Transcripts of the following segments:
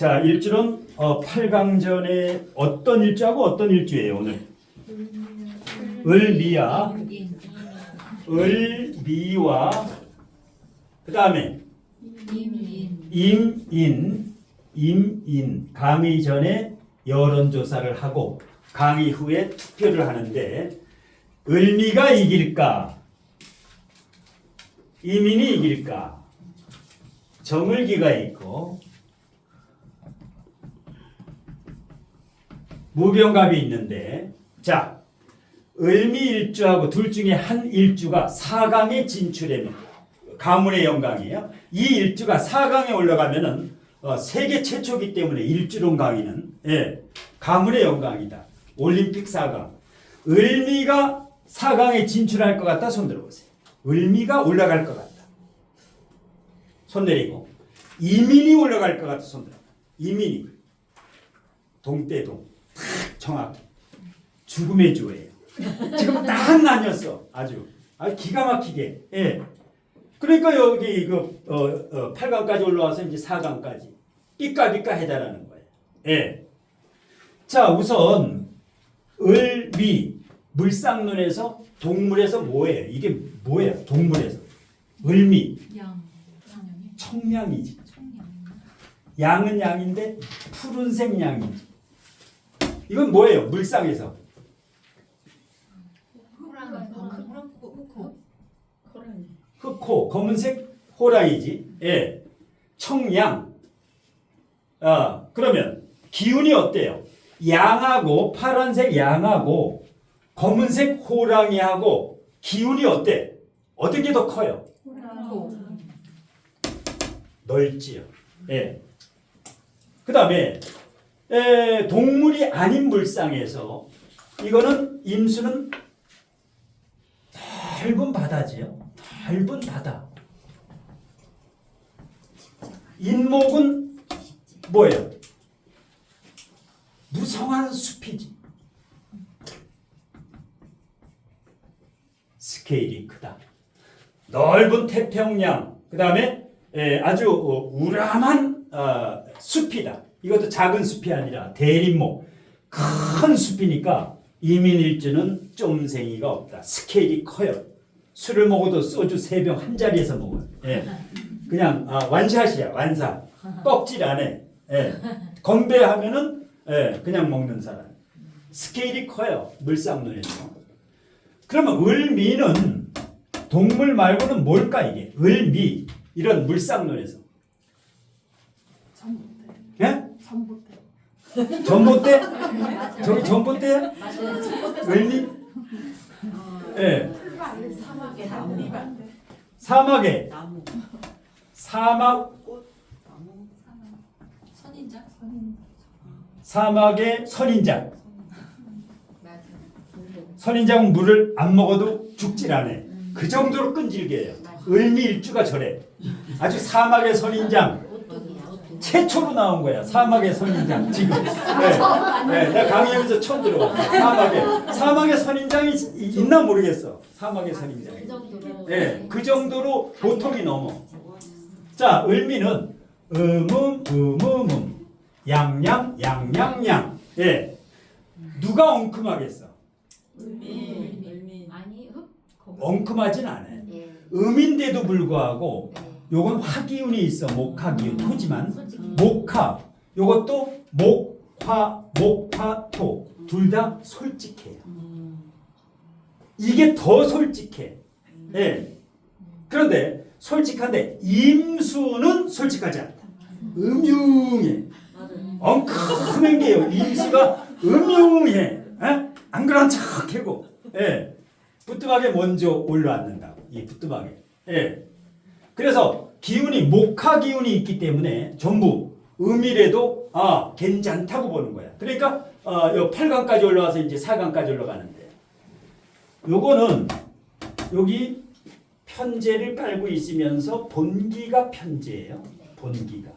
자, 일주는 어, 8강전에 어떤 일주하고 어떤 일주예요, 오늘? 을미야, 을미와 그 다음에 임인, 임인 강의 전에 여론조사를 하고 강의 후에 투표를 하는데 을미가 이길까? 이민이 이길까? 정을기가 있고 무병갑이 있는데 자 을미일주하고 둘 중에 한 일주가 4강에 진출하면 가문의 영광이에요. 이 일주가 4강에 올라가면은 어, 세계 최초기 때문에 일주론 강의는 예, 가문의 영광이다. 올림픽 4강. 을미가 4강에 진출할 것 같다. 손 들어보세요. 을미가 올라갈 것 같다. 손 내리고 이민이 올라갈 것 같다. 손 들어. 이민이 동대동 탁 정확히 죽음의 주예요. 지금 딱 나뉘었어. 아주 아주 기가 막히게. 예. 그러니까 여기 그 어, 어, 8강까지 올라와서 이제 4강까지 삐까삐까 해달라는 거예요. 예. 자, 우선 을 미 물상론에서 동물에서 뭐예요? 이게 뭐예요? 동물에서 을 미 양, 양념이 청량이지. 청량. 양은 양인데 푸른색 양이지. 이건 뭐예요? 물상에서 흑호 검은색 호랑이지. 예. 청양. 아, 그러면 기운이 어때요? 양하고 파란색 양하고 검은색 호랑이하고 기운이 어때? 어떤 게 더 커요? 넓지요. 예. 그 다음에 에, 동물이 아닌 물상에서 이거는 임수는 넓은 바다지요. 넓은 바다. 인목은 뭐예요? 무성한 숲이지. 스케일이 크다. 넓은 태평양. 그 다음에 아주 어, 우람한 어, 숲이다. 이것도 작은 숲이 아니라 대림목. 큰 숲이니까 이민일주는 쫌생이가 없다. 스케일이 커요. 술을 먹어도 소주 세병한 자리에서 먹어요. 예. 그냥 아, 완샷이야 완샷. 꺽질 안 해. 예. 건배하면은 예, 그냥 먹는 사람. 스케일이 커요. 물상론에서. 그러면 을미는 동물 말고는 뭘까 이게? 을미 이런 물상론에서. 예? 전봇대. 전봇대? 저기 전봇대? 을미? 예. 사막에 나무. 사막에 나무, 사막 꽃, 나무, 선인장. 선인. 사막의 선인장. 맞아. 선인장은 물을 안 먹어도 죽질 않아. 그 정도로 끈질겨요. 을미 일주가 저래. 아주 사막의 선인장 최초로 나온 거야. 사막의 선인장 지금. 네. 네, 내가 강의하면서 처음 들어봤어. 사막에 사막의 선인장이 이- 있나 모르겠어. 사막의 선인장. 그 정도로. 네, 그 정도로 보통이 넘어. 자, 을미는 음음 음음음 양양 양양양. 예. 누가 엉큼하겠어? 을미, 을미, 아니 흡. 엉큼하진 않아. 예. 음인데도 불구하고 네. 요건 화기운이 있어. 목화기운 토지만 솔직히. 목화 요것도 목화 목화 토 둘 다 솔직해요. 음, 이게 더 솔직해. 예. 그런데 솔직한데 임수는 솔직하지 않다. 음흉해. 엉큼한 게요. 임수가 음흉해. 예? 안 그런 척하고. 예. 부뚜막에 먼저 올라앉는다고. 이 부뚜막에. 예. 그래서 기운이 목화 기운이 있기 때문에 전부 음이래도 아 괜찮다고 보는 거야. 그러니까 어, 요 8강까지 올라와서 이제 4강까지 올라가는데 요거는 여기 편제를 깔고 있으면서 본기가 편제예요. 본기가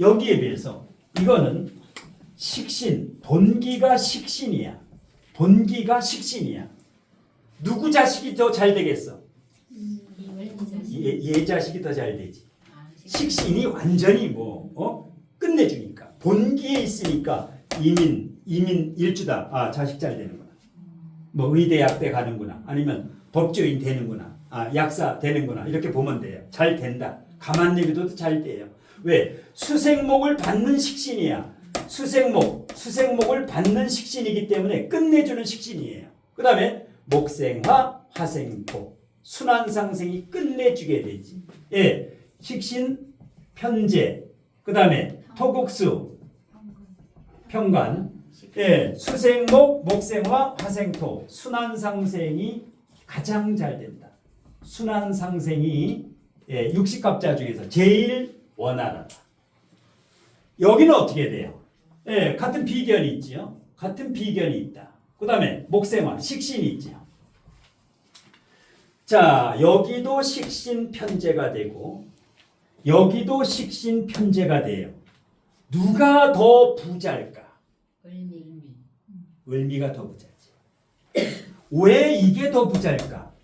여기에 비해서 이거는 식신 본기가 식신이야. 본기가 식신이야. 누구 자식이 더 잘 되겠어? 얘, 얘 자식이 더 잘 되지. 식신이 완전히 뭐 어? 끝내주니까 본기에 있으니까 이민 이민 일주다. 아 자식 잘 되는구나. 뭐 의대 약대 가는구나. 아니면 법조인 되는구나. 아 약사 되는구나. 이렇게 보면 돼요. 잘 된다. 가만 내비둬도 잘 돼요. 왜 수생목을 받는 식신이야. 수생목 수생목을 받는 식신이기 때문에 끝내주는 식신이에요. 그 다음에 목생화 화생토 순환상생이 끝내주게 되지. 예, 식신 편제 그다음에 토국수 평관 예, 수생목 목생화 화생토 순환상생이 가장 잘 된다. 순환상생이 예, 육식갑자 중에서 제일 원활하다. 여기는 어떻게 돼요? 예, 같은 비견이 있지요. 같은 비견이 있다. 그 다음에 목생화 식신이 있지요. 자, 여기도 식신 편제가 되고 여기도 식신 편제가 돼요. 누가 더 부자일까? 을미. 을미가 더 부자지. 왜 이게 더 부자일까?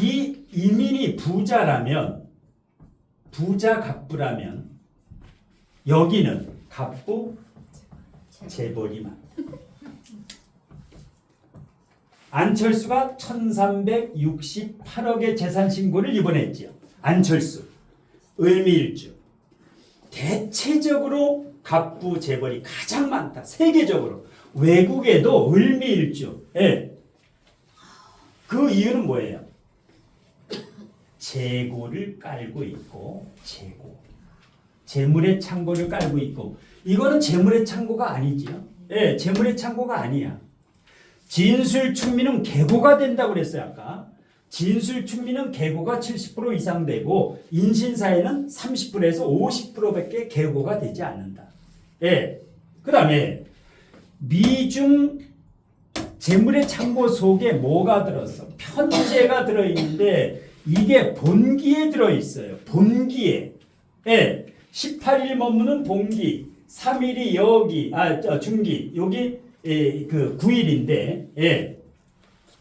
이 이민이 부자라면 부자 갑부라면 여기는 갑부 재벌이만. 안철수가 1368억의 재산 신고를 이번에 했지요. 안철수, 을미일주. 대체적으로 갑부 재벌이 가장 많다. 세계적으로. 외국에도 을미일주. 예. 그 이유는 뭐예요? 재고를 깔고 있고 재고. 재물의 창고를 깔고 있고 이거는 재물의 창고가 아니지요. 예, 재물의 창고가 아니야. 진술 충미는 계고가 된다고 그랬어요 아까. 진술 충미는 계고가 70% 이상 되고 인신사에는 30%에서 50%밖에 계고가 되지 않는다. 예. 그 다음에 미중 재물의 창고 속에 뭐가 들었어? 편제가 들어 있는데 이게 본기에 들어 있어요. 본기에. 예. 18일 머무는 본기, 3일이 여기, 아, 저 중기, 여기 예, 그 9일인데, 예.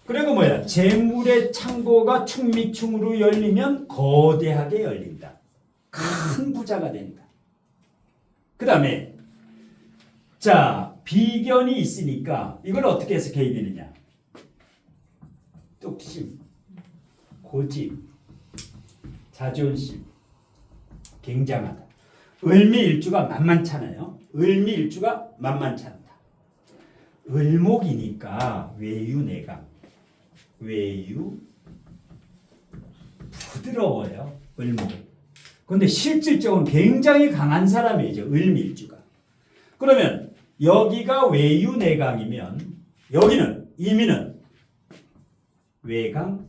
그리고 뭐야? 재물의 창고가 충미충으로 열리면 거대하게 열린다. 큰 부자가 된다. 그 다음에, 자, 비견이 있으니까 이걸 어떻게 해석해야 되느냐? 뚝심, 고집, 자존심, 굉장하다. 을미일주가 만만찮아요. 을미일주가 만만찮다. 을목이니까 외유내강, 외유 부드러워요. 을목. 그런데 실질적으로 굉장히 강한 사람이죠. 을미일주가. 그러면 여기가 외유내강이면 여기는 이미는 외강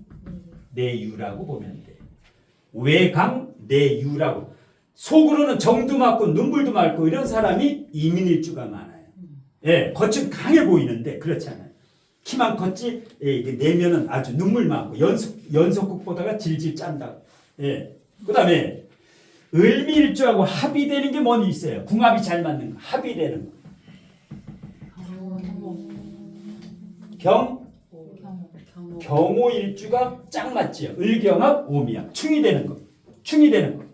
내유라고 보면 돼. 외강 내유라고. 속으로는 정도 맞고 눈물도 맑고 이런 사람이 이민일주가 많아요. 예, 겉은 강해 보이는데 그렇잖아요. 키만 컸지 예, 이게 내면은 아주 눈물 많고 연속 연속국보다가 질질 짠다. 예. 그다음에 을미일주하고 합의되는 게 뭐니 있어요. 궁합이 잘 맞는 거. 합의되는 거. 경 경호. 경호일주가 짝 맞지요. 을경합 오미합 충이 되는 거. 충이 되는 거.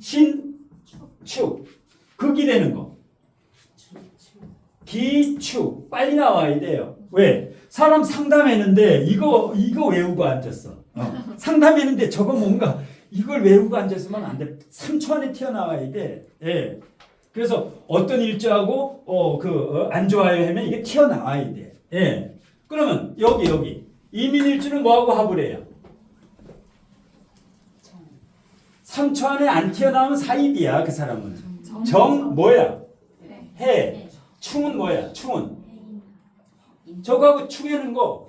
신, 축. 극이 되는 거. 기축. 빨리 나와야 돼요. 왜? 사람 상담했는데 이거 이거 외우고 앉았어. 어. 상담했는데 저거 뭔가 이걸 외우고 앉았으면 안 돼. 3초 안에 튀어나와야 돼. 예. 그래서 어떤 일주하고 어 그안 좋아요 하면 이게 튀어나와야 돼. 예. 그러면 여기 여기 이민 일주는 뭐하고 합을 해요? 3초 안에 안 튀어나오면 사입이야 그 사람은. 정 뭐야? 해. 충은 뭐야? 충은 저거하고 충하는 거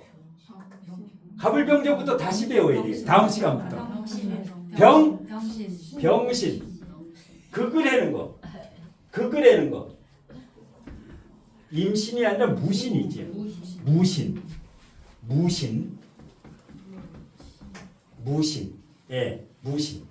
가불병제부터 다시 배워야 돼. 다음 시간부터. 병? 병신. 해는 거. 해는 거. 임신이 아니라 무신이지. 무신. 무신. 무신. 예, 무신.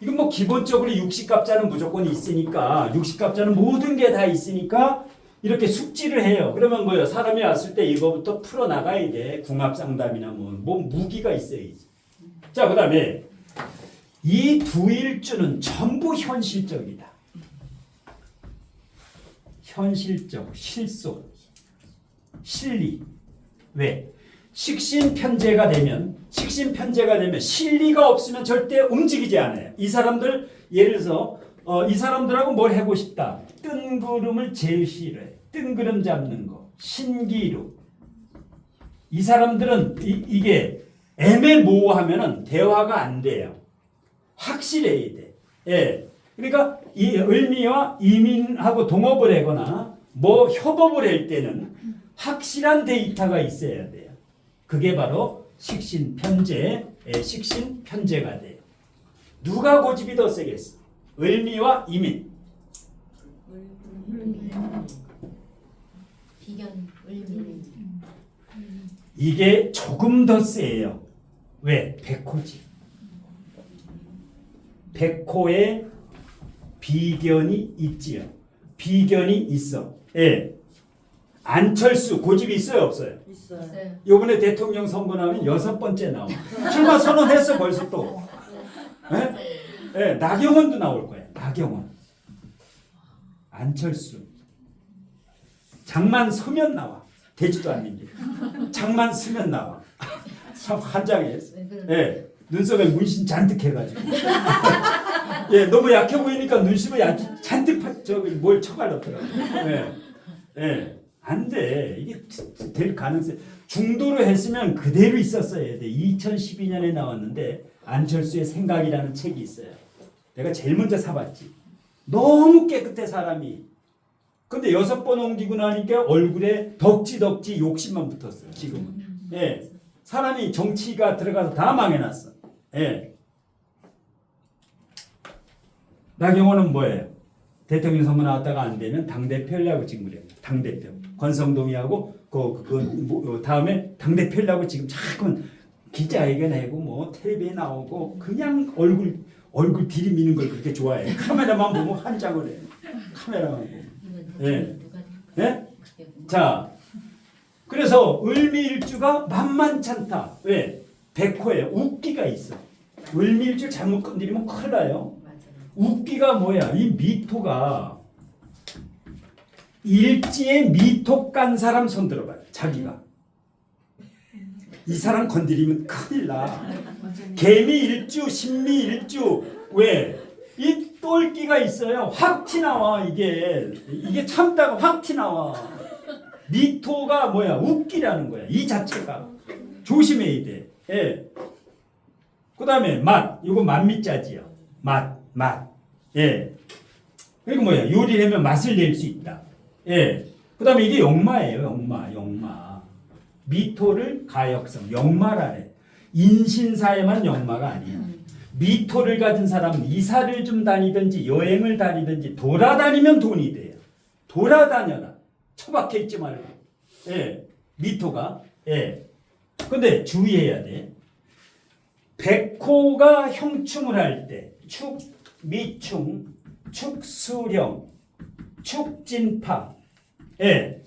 이건 뭐 기본적으로 육식갑자는 무조건 있으니까 육식갑자는 모든 게 다 있으니까 이렇게 숙지를 해요. 그러면 뭐요? 사람이 왔을 때 이거부터 풀어 나가야 돼. 궁합 상담이나 뭐, 뭐 무기가 있어야지. 자, 그다음에 이 두 일주는 전부 현실적이다. 현실적, 실속, 실리. 왜? 식신 편제가 되면 식신 편제가 되면 실리가 없으면 절대 움직이지 않아요. 이 사람들 예를 들어서 어, 이 사람들하고 뭘 하고 싶다. 뜬구름을 싫어해. 뜬구름 잡는 거, 신기루. 이 사람들은 이, 이게 애매모호하면은 대화가 안 돼요. 확실해야 돼. 예. 그러니까 이 을미와 이민하고 동업을 하거나 뭐 협업을 할 때는 확실한 데이터가 있어야 돼요. 그게 바로 식신 편제, 예, 식신 편제가 돼요. 누가 고집이 더 세겠어? 을미와 이민. 비견 을미 이게 조금 더 세요. 왜? 백호지. 백호에 비견이 있지요. 비견이 있어. 예. 안철수 고집이 있어요, 없어요? 있어요. 있어요. 이번에 대통령 선거 나오면 여섯 번째 나와. 출마 선언했어 벌써 또. 예? 예, 나경원도 나올 거야. 나경원. 안철수. 장만 서면 나와. 되지도 않는데. 장만 서면 나와. 참 그런? 예. 눈썹에 문신 잔뜩 해가지고. 예, 너무 약해 보이니까 눈썹에 약 잔뜩 파, 저기 뭘 쳐발랐더라고. 예. 예. 안 돼. 이게 될 가능성. 중도로 했으면 그대로 있었어야 돼. 2012년에 나왔는데 안철수의 생각이라는 책이 있어요. 내가 제일 먼저 사봤지. 너무 깨끗해 사람이. 근데 여섯 번 옮기고 나니까 얼굴에 덕지덕지 욕심만 붙었어요. 지금은. 예. 사람이 정치가 들어가서 다 망해놨어. 예. 나경원은 뭐예요? 대통령 선거 나왔다가 안 되면 당대표 하려고 지금 그래요. 당대표. 권성동이하고 그, 그, 뭐, 어, 다음에 당대표 하려고 지금 자꾸 기자회견 하고 뭐 텔레비에 나오고 그냥 얼굴 얼굴 들이미는 걸 그렇게 좋아해. 카메라만 보면 환장을 해. 카메라만 보면. 예. 예? 자, 그래서 을미일주가 만만찮다. 왜? 백호예요. 웃기가 있어. 을미일주 잘못 건드리면 큰일 나요. 웃기가 뭐야? 이 미토가 일지에 미토 깐 사람 손 들어봐요. 자기가. 이 사람 건드리면 큰일 나. 개미 일주, 신미 일주. 왜? 이 똘끼가 있어요. 확 티나와 이게. 이게 참다가 확 티나와. 미토가 뭐야? 웃기라는 거야. 이 자체가. 조심해야 돼. 예. 그 다음에 맛. 이거 맛미자지요. 맛, 맛. 예. 그리고 뭐야? 요리를 하면 맛을 낼 수 있다. 예. 그 다음에 이게 역마예요. 역마, 역마. 미토를 가역성, 역마라래. 인신사에만 역마가 아니야. 미토를 가진 사람은 이사를 좀 다니든지 여행을 다니든지 돌아다니면 돈이 돼요. 돌아다녀라. 처박혀 있지 말고. 예. 미토가. 예. 근데 주의해야 돼. 백호가 형충을 할 때, 축, 미충, 축수령, 축진파, 예,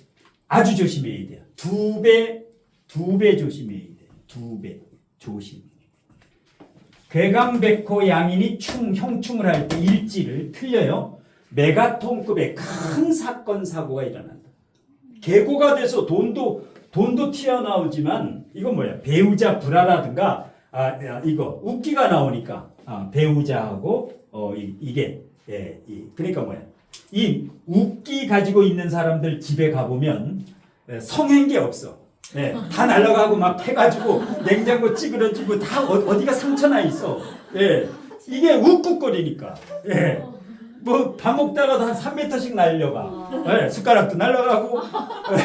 아주 조심해야 돼요. 두 배, 두 배 조심해야 돼요. 두 배, 조심. 괴강백호 양인이 충, 형충을 할 때 일지를 틀려요. 메가톤급의 큰 사건 사고가 일어난다. 계고가 돼서 돈도 돈도 튀어나오지만 이건 뭐야 배우자 불화라든가 아 야, 이거 웃기가 나오니까 아, 배우자하고 어 이, 이게 예, 이, 그러니까 뭐야 이 웃기 가지고 있는 사람들 집에 가보면 예, 성행기 없어. 예, 다 날라가고 막 해가지고 냉장고 찌그러지고 다 어, 어디가 상처나 있어. 예, 이게 웃국거리니까. 예, 뭐밥 먹다가도 한 3m씩 날려가. 예, 숟가락도 날라가고. 예,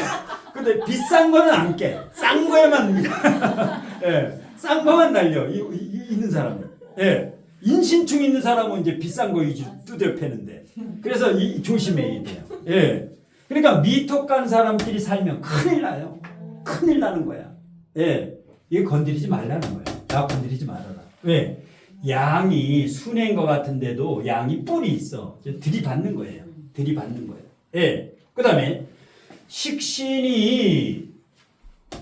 근데 비싼 거는 안 깨. 싼 거에만 예, 싼 거만 날려. 이, 이, 있는 사람은. 예. 인신충 있는 사람은 이제 비싼 거 위주 두드려 패는데. 그래서 이, 조심해야 돼요. 예. 그러니까 미토 간 사람끼리 살면 큰일 나요. 큰일 나는 거야. 예. 이게 건드리지 말라는 거야. 나 건드리지 말아라. 왜? 양이 순애인 것 같은데도 양이 뿔이 있어. 들이받는 거예요. 들이받는 거예요. 예. 그 다음에 식신이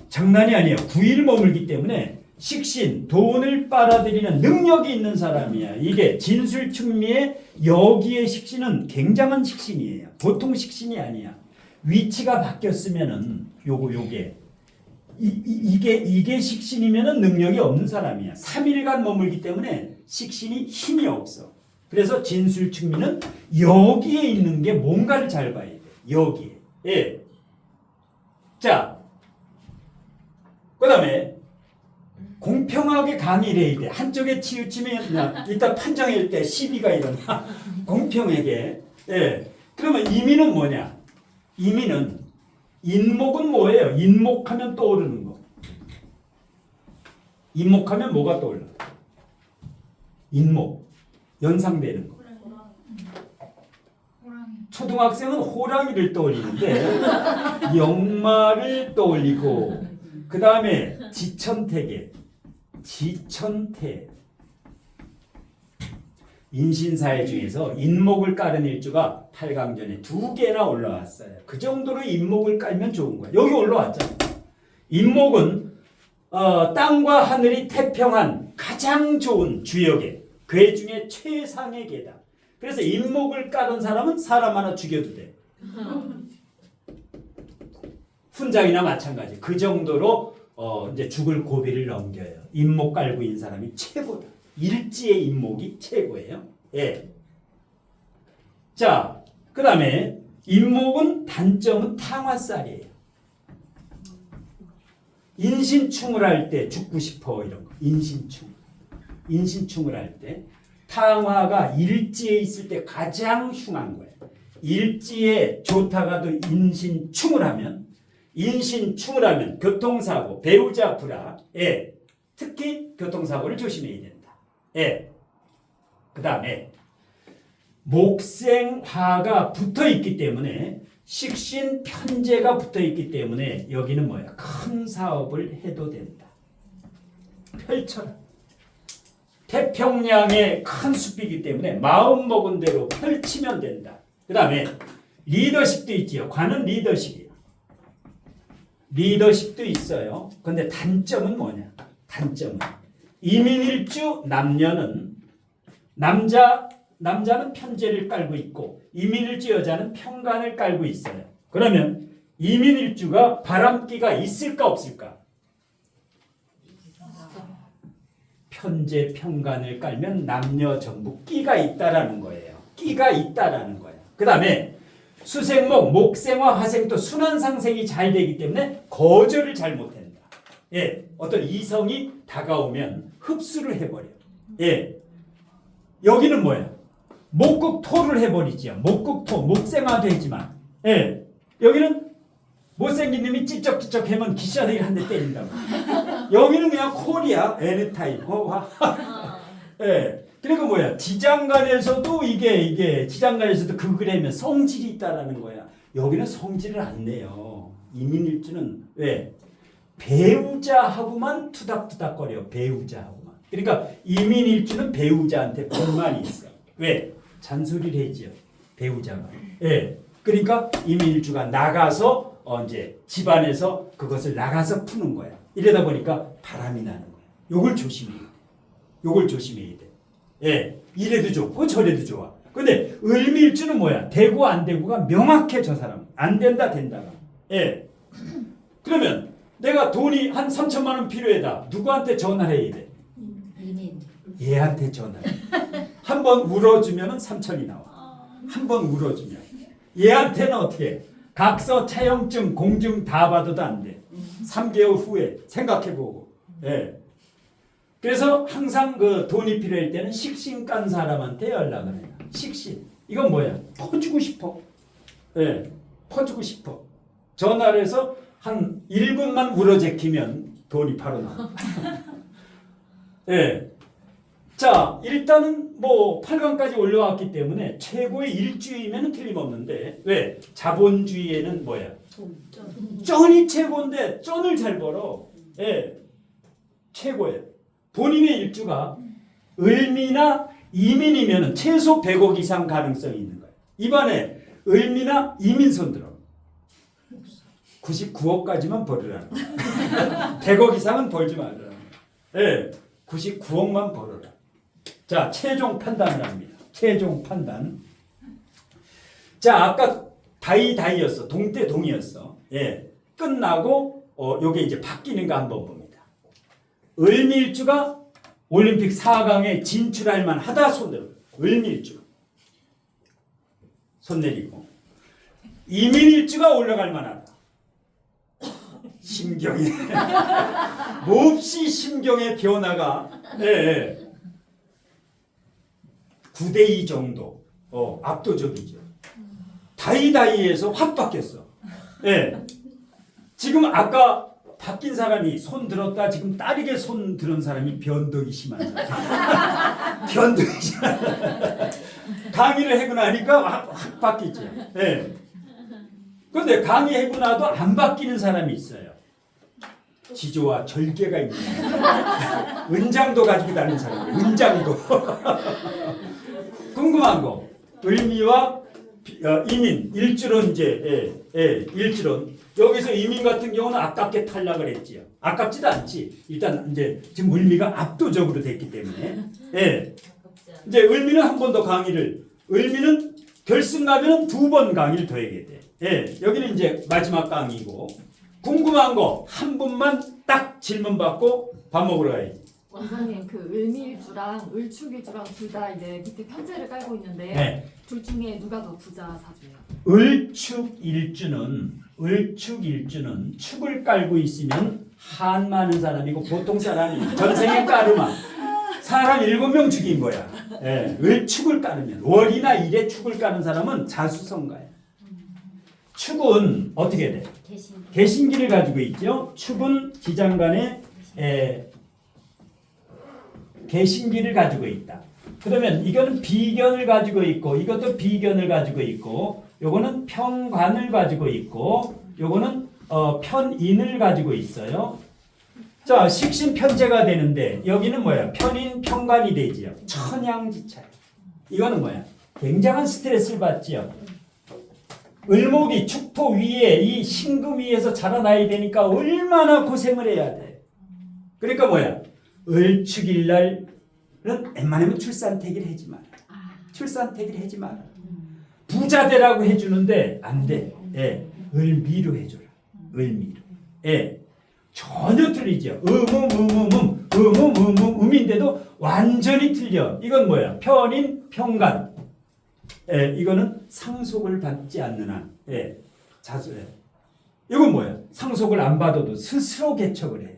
장난이 아니에요. 9일 머물기 때문에 식신, 돈을 빨아들이는 능력이 있는 사람이야. 이게 진술 충미의 여기의 식신은 굉장한 식신이에요. 보통 식신이 아니야. 위치가 바뀌었으면은 요거 요게 이, 이, 게 이게 식신이면은 능력이 없는 사람이야. 3일간 머물기 때문에 식신이 힘이 없어. 그래서 진술 충미는 여기에 있는 게 뭔가를 잘 봐야 돼. 여기에. 예. 자, 그다음에 공평하게 강의를 해야 돼. 한쪽에 치우치면 이따 판정일 때 시비가 일어나. 공평하게. 예. 그러면 이민은 뭐냐? 이민은 인목은 뭐예요? 인목하면 떠오르는 거. 인목하면 뭐가 떠올라? 인목. 연상되는 거. 초등학생은 호랑이를 떠올리는데 역마를 떠올리고 그 다음에 지천태계 지천태 인신사회 중에서 인목을 깔은 일주가 8강전에 두 개나 올라왔어요. 그 정도로 인목을 깔면 좋은 거야. 여기 올라왔잖아. 인목은 어, 땅과 하늘이 태평한 가장 좋은 주역에 그 중에 최상의 계다. 그래서 인목을 깔은 사람은 사람 하나 죽여도 돼. 훈장이나 마찬가지. 그 정도로 어, 이제 죽을 고비를 넘겨요. 인목 깔고 있는 사람이 최고다. 일지의 인목이 최고예요. 예. 자, 그 다음에 인목은 단점은 탕화살이에요. 인신충을 할 때 죽고 싶어 이런 거. 인신충. 인신충을 할 때 탕화가 일지에 있을 때 가장 흉한 거예요. 일지에 좋다가도 인신충을 하면 인신충을 하면 교통사고, 배우자 불화, 예. 특히 교통사고를 조심해야 된다. 예. 그 다음에 목생화가 붙어 있기 때문에 식신 편제가 붙어 있기 때문에 여기는 뭐야? 큰 사업을 해도 된다. 펼쳐라. 태평양의 큰 숲이기 때문에 마음 먹은 대로 펼치면 된다. 그 다음에 리더십도 있지요. 관은 리더십이에요. 리더십도 있어요. 근데 단점은 뭐냐? 단점은 이민일주 남녀는 남자 남자는 편제를 깔고 있고 이민일주 여자는 평간을 깔고 있어요. 그러면 이민일주가 바람기가 있을까 없을까? 편제 평간을 깔면 남녀 전부 끼가 있다라는 거예요. 끼가 있다라는 거예요. 그 다음에 수생목, 목생화, 화생도 순환 상생이 잘 되기 때문에 거절을 잘 못한다. 예, 어떤 이성이 다가오면 흡수를 해버려. 예, 여기는 뭐야? 목극토를 해버리지요. 목극토, 목생화 되지만, 예, 여기는 못생긴 놈이 찌쩍찌쩍 하면 기샤들이 한대 때린다고. 여기는 그냥 콜이야. 에르타임. 어, 와. 예. 그러니까 뭐야? 지장간에서도 이게 이게 지장간에서도 그 그램에 성질이 있다라는 거야. 여기는 성질을 안 내요. 이민일주는 왜? 배우자하고만 투닥투닥거려. 배우자하고만. 그러니까 이민일주는 배우자한테 불만이 있어. 왜? 잔소리를 해지요. 배우자가. 예. 그러니까 이민일주가 나가서 어 이제 집안에서 그것을 나가서 푸는 거야. 이러다 보니까 바람이 나는 거야. 요걸 조심해야 돼. 요걸 조심해야 돼. 예, 이래도 좋고 저래도 좋아. 근데 을밀주는 뭐야? 되고 안 되고가 명확해 저 사람. 안 된다 된다가. 예. 그러면 내가 돈이 한 3천만 원 필요하다. 누구한테 전화를 해야 돼? 이민 얘한테 전화. 한번 울어주면은 3천이 나와. 한 번 울어주면. 얘한테는 어떻게? 해? 각서, 차용증, 공증 다 받아도 안 돼. 3개월 후에 생각해보고. 예. 그래서 항상 그 돈이 필요할 때는 식신 깐 사람한테 연락을 해요. 식신. 이건 뭐야? 퍼주고 싶어. 예. 퍼주고 싶어. 전화를 해서 한 1분만 물어제키면 돈이 바로 나와. 예. 자, 일단은 뭐 8강까지 올라왔기 때문에 최고의 일주이면 틀림없는데 왜? 자본주의에는 뭐야? 쩐이 최고인데 쩐을 잘 벌어. 예. 최고예요. 본인의 일주가 을미나 이민이면 최소 100억 이상 가능성이 있는 거예요. 이번에 을미나 이민 손들어. 99억까지만 벌으라는 거예요. 100억 이상은 벌지 말라는. 예, 99억만 벌어라. 자, 최종 판단을 합니다. 최종 판단. 자, 아까 다이 다이였어. 동때 동이었어. 예. 끝나고 어 요게 이제 바뀌는가 한번 봅니다. 을밀주가 올림픽 4강에 진출할 만하다 손들어. 을밀주. 손 내리고. 이민일주가 올라갈 만하다. 심경이 몹시 심경의 변화가 예, 예. 9대2 정도 어, 압도적이죠. 다이다이에서 확 바뀌었어. 예. 지금 아까 바뀐 사람이 손 들었다 지금 따르게 손 들은 사람이 변덕이 심한 사람. 변덕이 심한 사람. 강의를 하고 나니까 확, 확 바뀌죠. 예. 그런데 강의하고 나도 안 바뀌는 사람이 있어요. 지조와 절개가 있는. 은장도 가지고 다니는 사람. 은장도. 궁금한 거. 어, 이민 일주론 이제 예, 예, 일주론 여기서 이민 같은 경우는 아깝게 탈락을 했지요. 아깝지도 않지. 일단 이제 지금 을미가 압도적으로 됐기 때문에 예. 이제 을미는 한 번 더 강의를 을미는 결승 가면 두 번 강의를 더 하게 돼. 예, 여기는 이제 마지막 강의고 궁금한 거 한 분만 딱 질문 받고 밥 먹으러 가야지. 원장님 그 을밀주랑 을축일주랑 둘 다 이제 밑에 편제를 깔고 있는데 네. 둘 중에 누가 더 부자 사주예요? 을축일주는 을축일주는 축을 깔고 있으면 한 많은 사람이고 보통 사람이 전생에 까르마 사람 일곱 명 죽인 거야. 예, 을축을 까르면 월이나 일에 축을 까는 사람은 자수성가야. 축은 어떻게 돼? 계신 개신기를 가지고 있죠. 축은 지장간에 에, 개신기를 가지고 있다. 그러면 이거는 비견을 가지고 있고 이것도 비견을 가지고 있고 요거는 평관을 가지고 있고 요거는 어, 편인을 가지고 있어요. 자 식신 편제가 되는데 여기는 뭐야? 편인 평관이 되지요. 천양지차. 이거는 뭐야? 굉장한 스트레스를 받지요. 을목이 축토 위에 이 신금 위에서 자라나야 되니까 얼마나 고생을 해야 돼. 그러니까 뭐야? 을축일 날은 웬만하면 출산태기를 하지 마라. 출산태기를 하지 마라. 부자 되라고 해주는데 안 돼. 예, 을미로 해줘라. 을미로. 예, 전혀 틀리죠. 음음 음음 음 음음 음음 음인데도 완전히 틀려. 이건 뭐야? 편인 평간. 예, 이거는 상속을 받지 않는 한, 예, 자수, 예. 이건 뭐야? 상속을 안 받아도 스스로 개척을 해요.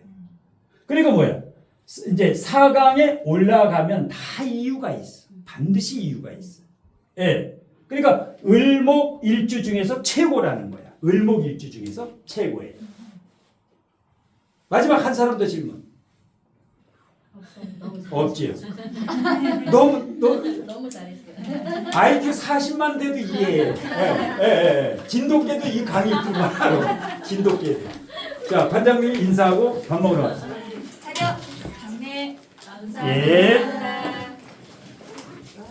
그러니까 뭐야? 스- 이제 사강에 올라가면 다 이유가 있어. 반드시 이유가 있어. 예. 그러니까 을목 일주 중에서 최고라는 거야. 을목 일주 중에서 최고예요. 마지막 한 사람 더 질문. 없지요. 너무 너무 너무 잘했어요. IQ 40만 돼도 이해해. 예, 예, 예. 진돗개도 이 강의 듣만 알아. 진돗개. 자, 반장님 인사하고 밥 먹으러 왔어요. 차 렷. 장례. 예.